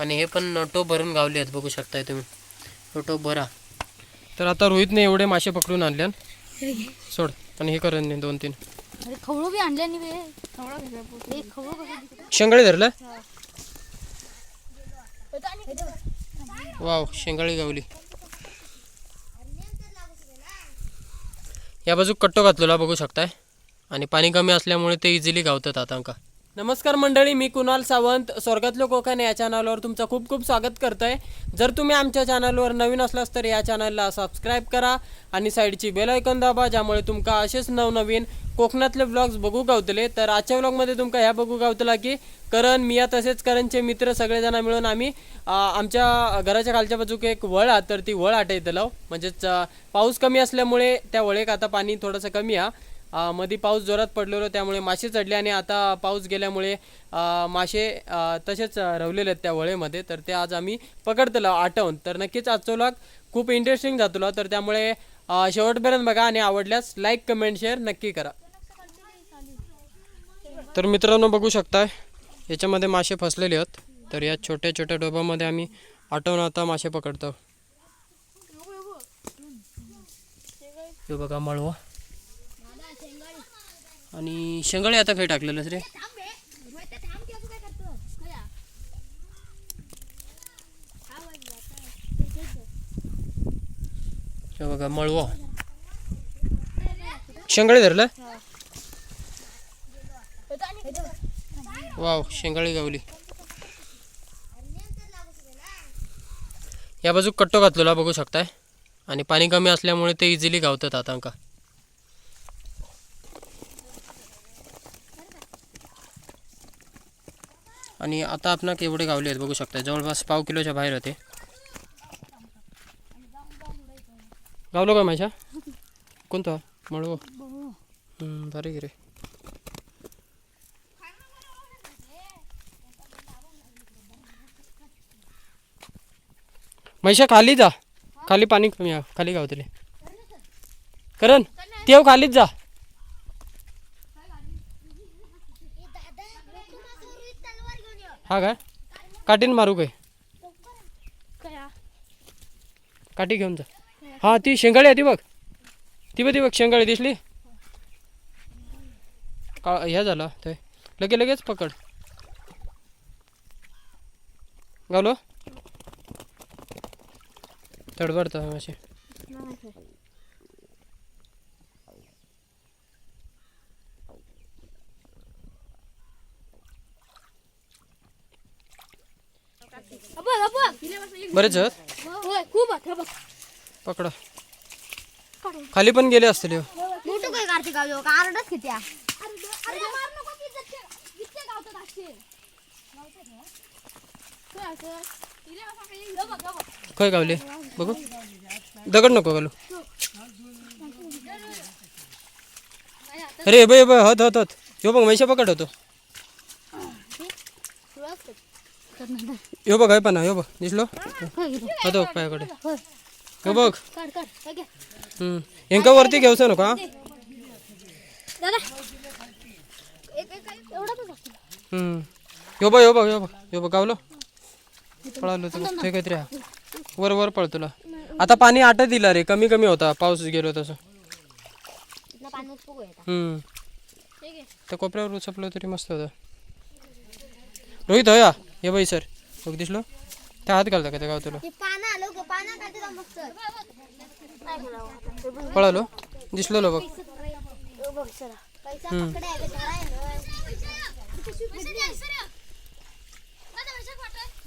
आणि हे पण टोप भरून गावले आहेत बघू शकताय तुम्ही. टोप भरा. तर आता रोहितने एवढे मासे पकडून आणले सोड आणि हे करून दे दोन तीन. नाही शेंगाळी धरलं? वाव शेंगाळी गावली. या बाजू कट्टो घातलेला बघू शकताय. आणि पाणी कमी असल्यामुळे ते इझिली गावतात आता का नमस्कार मंडळी मी कुणाल सावंत. स्वर्गातलो कोकण या चॅनलवर तुमचं खूप खूप स्वागत करतोय. जर तुम्ही आमच्या चॅनलवर नवीन असलास तर या चॅनलला सबस्क्राईब करा आणि साईडची बेल ऐकून दाबा ज्यामुळे तुमका असेच नवनवीन कोकणातले ब्लॉग्स बघू गावतले. तर आजच्या ब्लॉगमध्ये तुमका ह्या बघू गावतला की करण मिया तसेच करणचे मित्र सगळेजण मिळून आम्ही आमच्या घराच्या खालच्या बाजूक एक वळ हा तर ती वळ आटायतलाव म्हणजेच पाऊस कमी असल्यामुळे त्या वळेक आता पाणी थोडंसं कमी हा. मधी पाऊस जोरात पडलेलो त्यामुळे मासे चढले आणि आता पाऊस गेल्यामुळे मासे तसेच रवलेले आहेत त्या वळेमध्ये. तर ते आज आम्ही पकडतलो आठवून तर नक्कीच आजचा व्लॉग खूप इंटरेस्टिंग जातलो. तर त्यामुळे शेवटपर्यंत बघा आणि आवडल्यास लाईक कमेंट शेअर नक्की करा. तर मित्रांनो बघू शकता याच्यामध्ये मासे फसलेले आहेत. तर या छोट्या छोट्या डोबामध्ये आम्ही आठवून आता मासे पकडतो. हे बघा मळवा. आणि शेंगळे आता काही टाकलेलंच रे. बघा मळवा. शेंगळे धरलं? वाव शेंगाळी गावली. या बाजू कट्टो घातलेला बघू शकताय. आणि पाणी कमी असल्यामुळे ते इझिली गावतात आता आणि आता आपण केवढे गावले आहेत बघू शकता जवळपास पाव किलोच्या बाहेर होते. गावलो का माझ्या? कोणता? मळव. बरे गिरे म्हैशा खाली जा. खाली पाणी कमी खाली गावतले. करण तेव हो खालीच जा. हा काय? काठीन मारू काय? काठी घेऊन जा. हा ती शेंगाळी आहे ती बघ. ती बघ ती बघ शेंगाळी दिसली. का ह्या झाला ते. लगे लगेच पकड. गावलो तडबडता मासे बरेच आहेत? खूप आहे बघ. पकडा. खाली पण गेले असतील ह्यो. मोठं काय कार्तिक कारडच किती. खय गावले? बघू. दगड नको घालू. अरे बे बे हत हत हत. ह्यो बघ मैशा पकड होतो. ह्यो बघ आहे पण ह्यो बघ दिसलो? हतो पायाकडे. बघ. हे. घे. हम्म हेंका वरती घेऊस नका ह्यो बघ ह्यो बघ ह्यो बघ ह्यो बघ गावलो. पळालो तुला. ते काहीतरी हा. वर वर पळ तुला. आता पाणी आटत दिला रे कमी कमी होता. पाऊस गेलो तसं. हे. त्या कोपऱ्यावर उचपलं तरी मस्त होतं. रोहित होया हे बाई सर बघ दिसलो? त्या हात घालता का त्या गाव तुला पळालो. दिसलो बघ.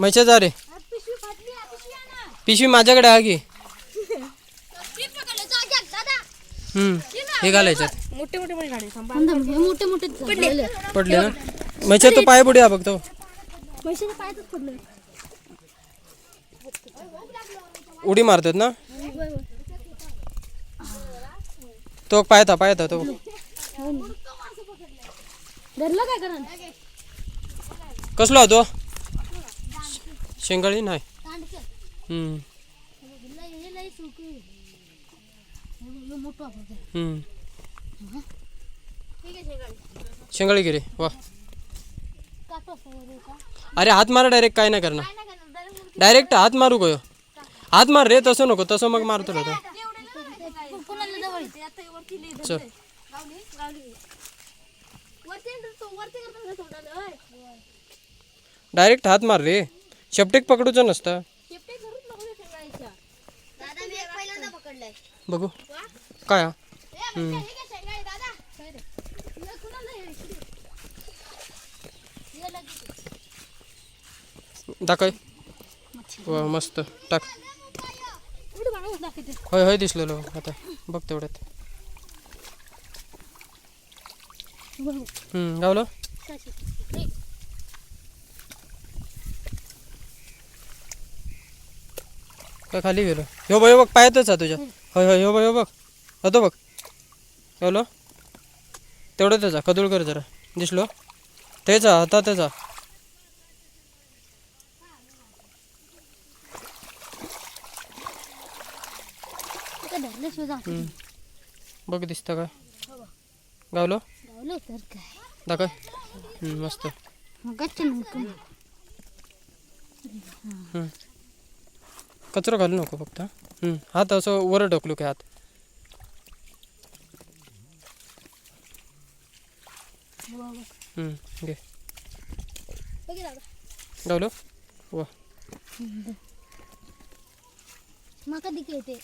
मैशा जा रे पिशवी हा, माझ्याकडे आहे की ती पकडलं, जा, घ्या, दादा. हम्म हे घालायच्यात. मोठे मोठे पण गाडी मोठे मोठे पडले पडले ना? मैशा तो पाय बुडी हा बघ तो पायातच पडले. उडी मारतात ना? तो पायता पायता तो. धरलं काय करण? कसला होतो शेंगाळी नाही. शेंगाळी गिरे वा. अरे हात मारा डायरेक्ट काय नाही करणार. काय डायरेक्ट हात मारू गयो हात मार रे तसं नको तसं मग मारतो? चल. ना ओय. डायरेक्ट हात मार रे. शेपटेक पकडूचं नसतं. शेपटी धरूच नको रे शेंगाळीच्या. दादा मी एक पहिल्यांदा पकडलाय बघू काय हा? ए, बघ, हे घे शेंगाळी, दादा. काय रे? हे कुणाला हे? हे लगेच. दाखय वा मस्त. टाक. होय होय दिसलेलो आता बघ तेवढ्यात. हम्म, गावलं? काय खाली गेलो? ह्यो बघ बघ पायातच हा तुझ्या. होय होय ह्यो बघ ह्यो बघ. होतो बघ. गावलो तेवढं त्याचा कदूळ कर जरा. दिसलो? तेचा आता त्याचा जात. बघ दिसतं काय गावलो? गावलं तर काय. दाखव. हम्म, मस्त. कचरा घालू नको फक्त हम्म, हात असं वर ढकलू की हात. हम्म, घे. गावलो? वा. माका दिके येते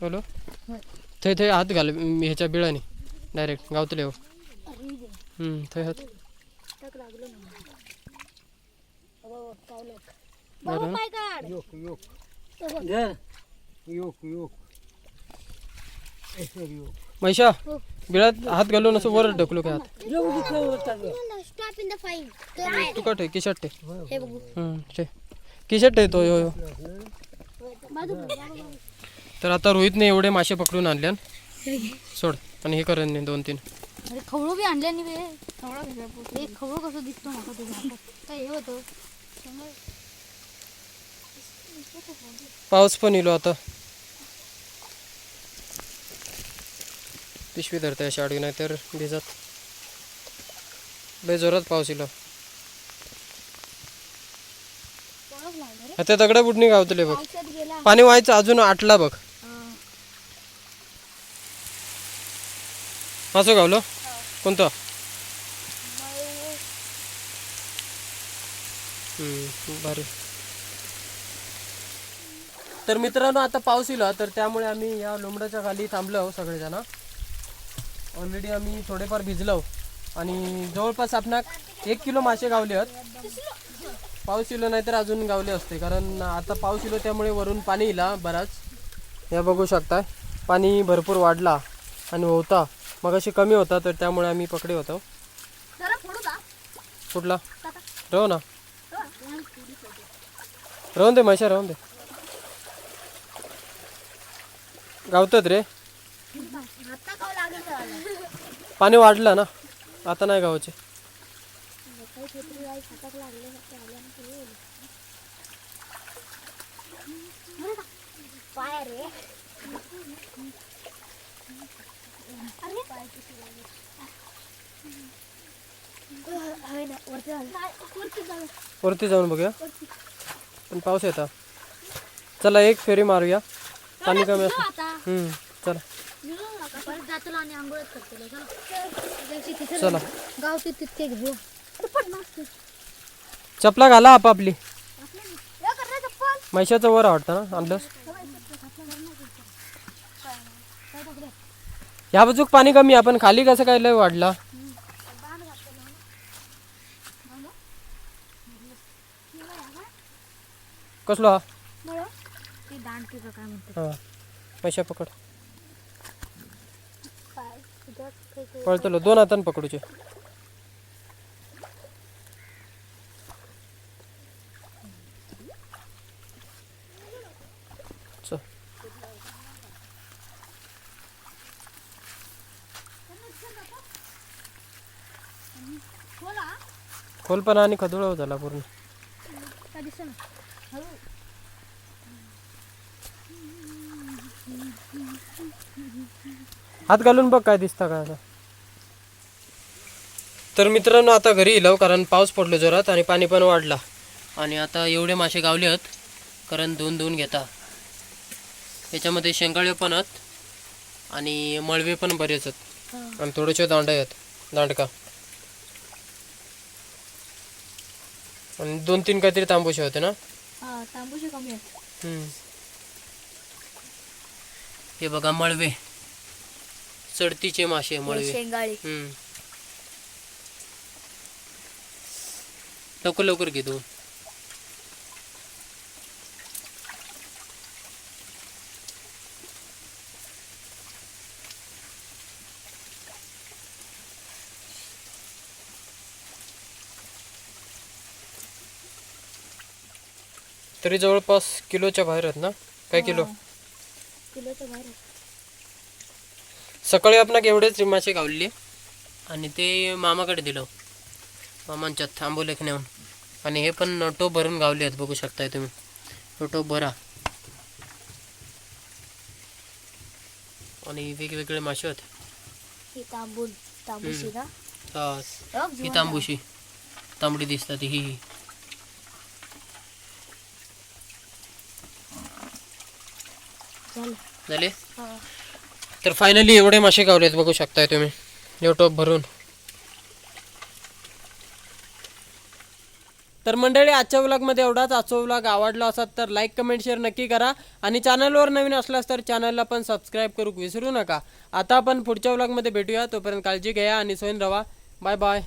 गावलो थंय थंय हात घाल म, ह्याच्या बिळाने. डायरेक्ट गावतले हो. थंय हात. टक लागलो ना हो, ना? हो. बिळात हात घालून असं वर ढकलू की हात? स्टॉप इन द फाईन तू का ठे किशात ठे हे बघू हम्म, ठे किशात ठे तो यो यो. तर आता रोहितने एवढे मासे पकडून आणल्यान सोड आणि हे करेन दोन तीन. अरे खवळू बी आणल्या बे. खवळा हे खवळू कसं दिसतो ना तुझ्या हातात? काय हे होतं? पाऊस पण इलो आता. पिशवी धरते अशी आडवी नाही तर भिजत लय जोरात पाऊस इलो आता दगडा बुडणी गावतले बघ। पाणी व्हायचं अजून आटला बघ। असं गावलं कोणतं? भारी। तर मित्रांनो आता पाऊस इला तर त्यामुळे आम्ही या लोंबड्याच्या खाली थांबलो सगळेजण. ऑलरेडी आम्ही थोडेफार भिजलो. आणि जवळपास आपणाक एक किलो मासे गावले आहेत. पाऊस इलो नाही तर अजून गावले असते. कारण आता पाऊस इलो त्यामुळे वरून पाणी इला बराच. या बघू शकता पाणी भरपूर वाढला आणि होता. मग अशी कमी होता तर त्यामुळे आम्ही पकडे होतो. कुठला? राहू ना. राहून दे मैशा राहून दे गावतात रे. आता खाऊ पाणी वाढलं ना आता नाही गावाचे. वरती जाऊन बघूया. पण पाऊस येता चला एक फेरी मारूया. पाणी कमी असं चला परत जातो आणि आंघोळच करतो चला. गाव तितके घेऊ चपला घाला आपापली. मैशाचं वर आवडतं ना आणलंस? ह्या बाजूक पाणी कमी आहे पण खाली कसं काय लय वाढला? कसलो हा? हा. मैशा पकड पाय तुझ्या काही- काही- पळतलो दोन हातान पकडूचे. खोलपणा आणि खदुळा झाला पूर्ण काय दिसत ना हळू हात घालून बघ काय दिसतं काय आता तर मित्रांनो आता घरी येलो कारण पाऊस पडलो जोरात आणि पाणी पण वाढला. आणि आता एवढे मासे गावले आहेत कारण दोन दोन घेता. याच्यामध्ये शेंगाळे पण आहेत आणि मळवे पण बरेच आहेत. आणि थोडेसे दांडे आहेत दांडका. आणि दोन तीन काहीतरी तांबूशे होते ना? हा तांबूशी कमी आहेत. हम्म. हे बघा मळवे. चढतीचे मासे मळवे. शेंगाळी. हम्म. लवकर लवकर घे तू तरी जवळपास किलोच्या बाहेर आहेत ना? काय किलो? बाहेर सकाळी आपण एवढेच मासे गावले आणि ते मामाकडे दिलं. मामांच्या थांबवलेख नेऊन. आणि हे पण टोप भरून गावले आहेत बघू शकताय तुम्ही. टोप भरा. आणि वेगवेगळे मासे आहेत. ही तांबून तांबूशी जिवंत तांबूशी. तांबडी दिसतात ही. झालं. तर फायनली एवढे मासे गावलेत बघू शकताय तुम्ही. हे टोप भरून. तर मंडळी आजच्या व्लॉगमध्ये एवढाच. आजचा व्लॉग आवडला असाल तर लाईक कमेंट शेअर नक्की करा. आणि चॅनलवर नवीन असल्यास तर चॅनलला पण सबस्क्राईब करू. विसरू नका. आता आपण पुढच्या व्लॉगमध्ये भेटूया. तोपर्यंत काळजी घ्या आणि सोयन रवा. Bye bye